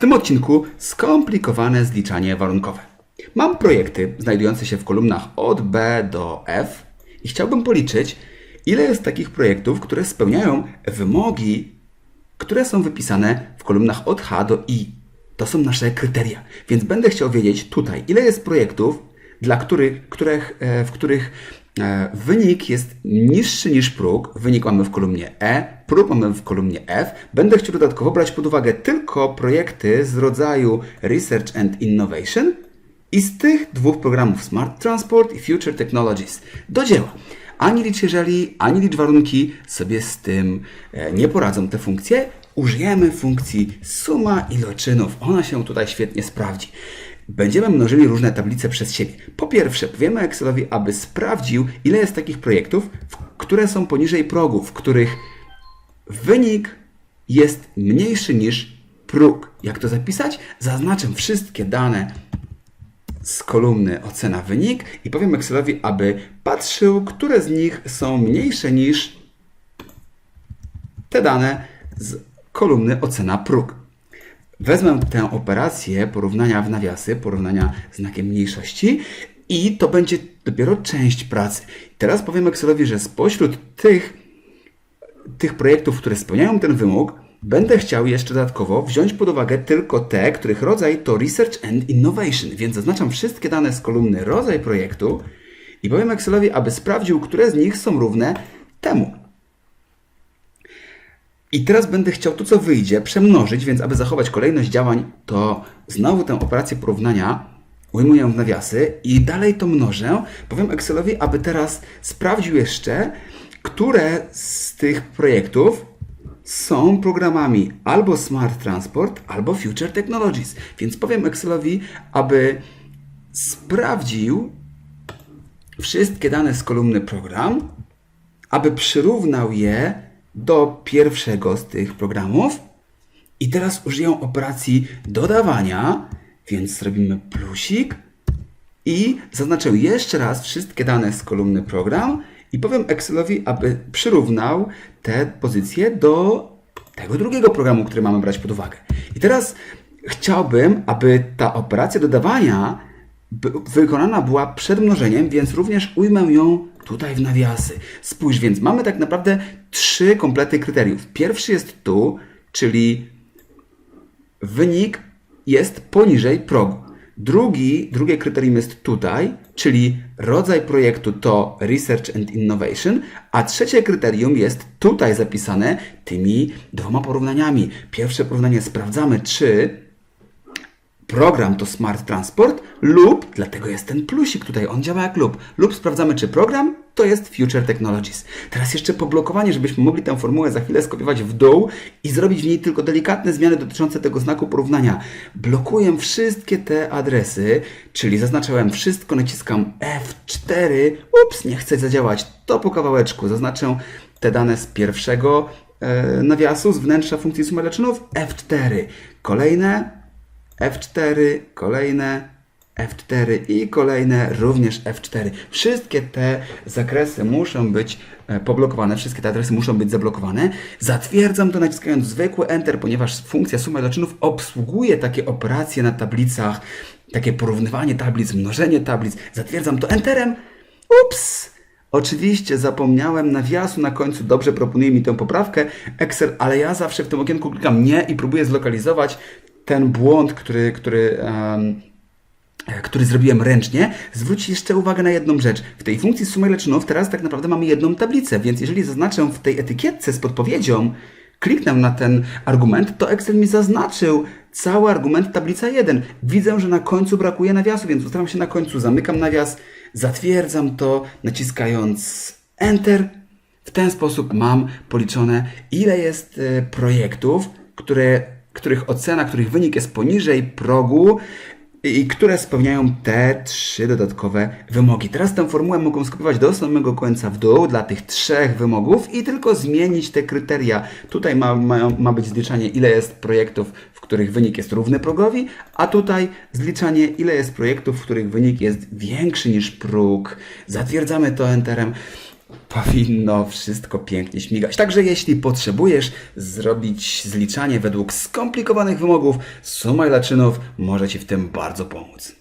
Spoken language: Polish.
tym odcinku skomplikowane zliczanie warunkowe. Mam projekty znajdujące się w kolumnach od B do F i chciałbym policzyć, ile jest takich projektów, które spełniają wymogi, które są wypisane w kolumnach od H do I. To są nasze kryteria. Więc będę chciał wiedzieć tutaj, ile jest projektów, dla których, których, e, w których wynik jest niższy niż próg. Wynik mamy w kolumnie E, próg mamy w kolumnie F. Będę chciał dodatkowo brać pod uwagę tylko projekty z rodzaju Research and Innovation i z tych dwóch programów Smart Transport i Future Technologies. Do dzieła. Ani licz jeżeli, ani licz warunki sobie z tym e, nie poradzą te funkcje. Użyjemy funkcji suma iloczynów. Ona się tutaj świetnie sprawdzi. Będziemy mnożyli różne tablice przez siebie. Po pierwsze, powiemy Excelowi, aby sprawdził, ile jest takich projektów, które są poniżej progu, w których wynik jest mniejszy niż próg. Jak to zapisać? Zaznaczę wszystkie dane z kolumny ocena wynik i powiem Excelowi, aby patrzył, które z nich są mniejsze niż te dane z kolumny ocena próg. Wezmę tę operację porównania w nawiasy, porównania znakiem mniejszości i to będzie dopiero część pracy. Teraz powiem Excelowi, że spośród tych, tych projektów, które spełniają ten wymóg, będę chciał jeszcze dodatkowo wziąć pod uwagę tylko te, których rodzaj to Research and Innovation, więc zaznaczam wszystkie dane z kolumny rodzaj projektu i powiem Excelowi, aby sprawdził, które z nich są równe temu. I teraz będę chciał to, co wyjdzie, przemnożyć, więc aby zachować kolejność działań, to znowu tę operację porównania ujmuję w nawiasy i dalej to mnożę. Powiem Excelowi, aby teraz sprawdził jeszcze, które z tych projektów są programami albo Smart Transport, albo Future Technologies. Więc powiem Excelowi, aby sprawdził wszystkie dane z kolumny program, aby przyrównał je do pierwszego z tych programów. I teraz użyję operacji dodawania, więc zrobimy plusik i zaznaczę jeszcze raz wszystkie dane z kolumny program i powiem Excelowi, aby przyrównał te pozycje do tego drugiego programu, który mamy brać pod uwagę. I teraz chciałbym, aby ta operacja dodawania wykonana była przed mnożeniem, więc również ujmę ją tutaj w nawiasy. Spójrz, więc mamy tak naprawdę trzy komplety kryteriów. Pierwszy jest tu, czyli wynik jest poniżej progu. Drugi, drugie kryterium jest tutaj, czyli rodzaj projektu to Research and Innovation, a trzecie kryterium jest tutaj zapisane tymi dwoma porównaniami. Pierwsze porównanie sprawdzamy, czy program to Smart Transport lub, dlatego jest ten plusik tutaj, on działa jak lub, lub sprawdzamy, czy program to jest Future Technologies. Teraz jeszcze poblokowanie, żebyśmy mogli tę formułę za chwilę skopiować w dół i zrobić w niej tylko delikatne zmiany dotyczące tego znaku porównania. Blokuję wszystkie te adresy, czyli zaznaczyłem wszystko, naciskam F4, ups, nie chce zadziałać, to po kawałeczku, zaznaczę te dane z pierwszego e, nawiasu, z wnętrza funkcji sumy leczynów, F4, kolejne, F4, kolejne, F4 i kolejne również F4. Wszystkie te zakresy muszą być e, poblokowane, wszystkie te adresy muszą być zablokowane. Zatwierdzam to naciskając zwykły Enter, ponieważ funkcja suma iloczynów obsługuje takie operacje na tablicach, takie porównywanie tablic, mnożenie tablic. Zatwierdzam to Enterem. Ups! Oczywiście zapomniałem nawiasu na końcu, dobrze proponuje mi tę poprawkę Excel, ale ja zawsze w tym okienku klikam nie i próbuję zlokalizować ten błąd, który, który, e, który zrobiłem ręcznie. Zwróć jeszcze uwagę na jedną rzecz. W tej funkcji sumy leczynów teraz tak naprawdę mamy jedną tablicę, więc jeżeli zaznaczę w tej etykietce z podpowiedzią, kliknę na ten argument, to Excel mi zaznaczył cały argument tablica 1. Widzę, że na końcu brakuje nawiasu, więc ustawiam się na końcu, zamykam nawias, zatwierdzam to, naciskając Enter. W ten sposób mam policzone, ile jest e, projektów, które, których ocena, których wynik jest poniżej progu i które spełniają te trzy dodatkowe wymogi. Teraz tę formułę mogą skopiować do samego końca w dół dla tych trzech wymogów i tylko zmienić te kryteria. Tutaj ma, ma, ma być zliczanie, ile jest projektów, w których wynik jest równy progowi, a tutaj zliczanie, ile jest projektów, w których wynik jest większy niż próg. Zatwierdzamy to Enterem. Powinno wszystko pięknie śmigać. Także jeśli potrzebujesz zrobić zliczanie według skomplikowanych wymogów, Suma Ilaczynów może Ci w tym bardzo pomóc.